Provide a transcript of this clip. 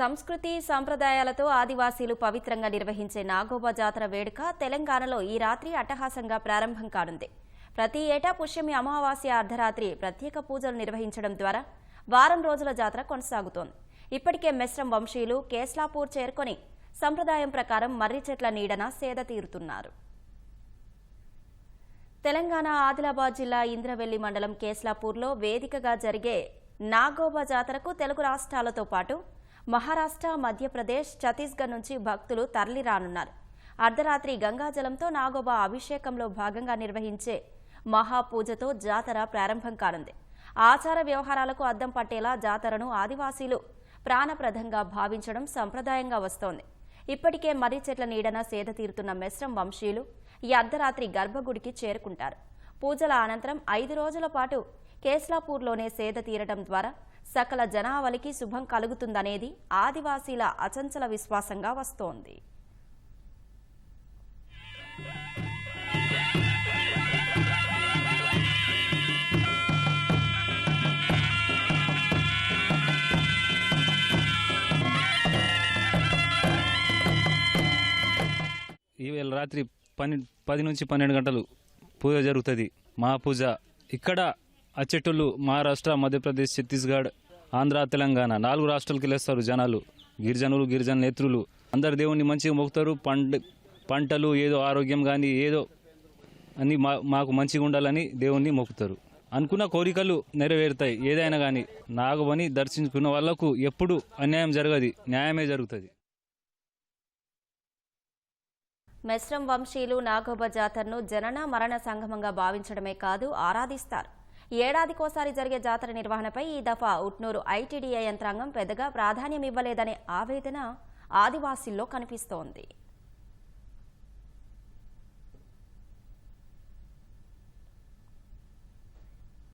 సంస్కృతి సంప్రదాయాలతో ఆదివాసీలు పవిత్రంగా నిర్వహించే నాగోబా జాతర వేడుక తెలంగాణలో ఈ రాత్రి అట్టహాసంగా ప్రారంభం కానుంది. ప్రతి ఏటా పుష్యమి అమావాస్య అర్ధరాత్రి ప్రత్యేక పూజలు నిర్వహించడం ద్వారా వారం రోజుల జాతర కొనసాగుతోంది. ఇప్పటికే మెస్రం వంశీయులు కేస్లాపూర్ చేరుకొని సంప్రదాయం ప్రకారం మర్రి చెట్ల నీడన సేద తీరుతున్నారు. తెలంగాణ ఆదిలాబాద్ జిల్లా ఇంద్రవెల్లి మండలం కేస్లాపూర్లో వేదికగా జరిగే నాగోబా జాతరకు తెలుగు రాష్ట్రాలతో పాటు మహారాష్ట్ర మధ్యప్రదేశ్ ఛత్తీస్గఢ్ నుంచి భక్తులు తరలిరానున్నారు. అర్ధరాత్రి గంగాజలంతో నాగోబా అభిషేకంలో భాగంగా నిర్వహించే మహాపూజతో జాతర ప్రారంభం కానుంది. ఆచార వ్యవహారాలకు అద్దం పట్టేలా జాతరను ఆదివాసీలు ప్రాణప్రదంగా భావించడం సంప్రదాయంగా వస్తోంది. ఇప్పటికే మర్రి చెట్ల నీడన సేద తీరుతున్న మెస్రం వంశీయులు ఈ అర్ధరాత్రి గర్భగుడికి చేరుకుంటారు. పూజల అనంతరం ఐదు రోజుల పాటు కేస్లాపూర్లోనే సేద తీరడం ద్వారా సకల జనావళికి శుభం కలుగుతుందనేది ఆదివాసీల అచంచల విశ్వాసంగా వస్తోంది. ఈవేళ రాత్రి పన్నెండు పది నుంచి పన్నెండు గంటలు పూజ జరుగుతుంది. మహాపూజ ఇక్కడ అచ్చెట్టులు మహారాష్ట్ర మధ్యప్రదేశ్ ఛత్తీస్గఢ్ ఆంధ్ర తెలంగాణ నాలుగు రాష్ట్రాలకి వెళ్ళేస్తారు జనాలు. గిరిజనులు గిరిజన నేత్రులు. అందరు దేవుణ్ణి మంచిగా మొక్కుతారు. పంట పంటలు ఏదో ఆరోగ్యం కానీ ఏదో అని మా మాకు మంచిగా ఉండాలని దేవుణ్ణి మొక్కుతారు. అనుకున్న కోరికలు నెరవేరుతాయి. ఏదైనా కానీ నాగవని దర్శించుకున్న వాళ్ళకు ఎప్పుడు అన్యాయం జరగదు. న్యాయమే జరుగుతుంది. మెస్రం వంశీలు నాగోబ జాతరను జనన మరణ సంగమంగా భావించడమే కాదు ఆరాధిస్తారు. ఏడాదికోసారి జరిగే జాతర నిర్వహణపై ఈ దఫా ఉట్నూరు ఐటీడీఏ యంత్రాంగం పెద్దగా ప్రాధాన్యం ఇవ్వలేదనే ఆవేదన ఆదివాసీల్లో కనిపిస్తోంది.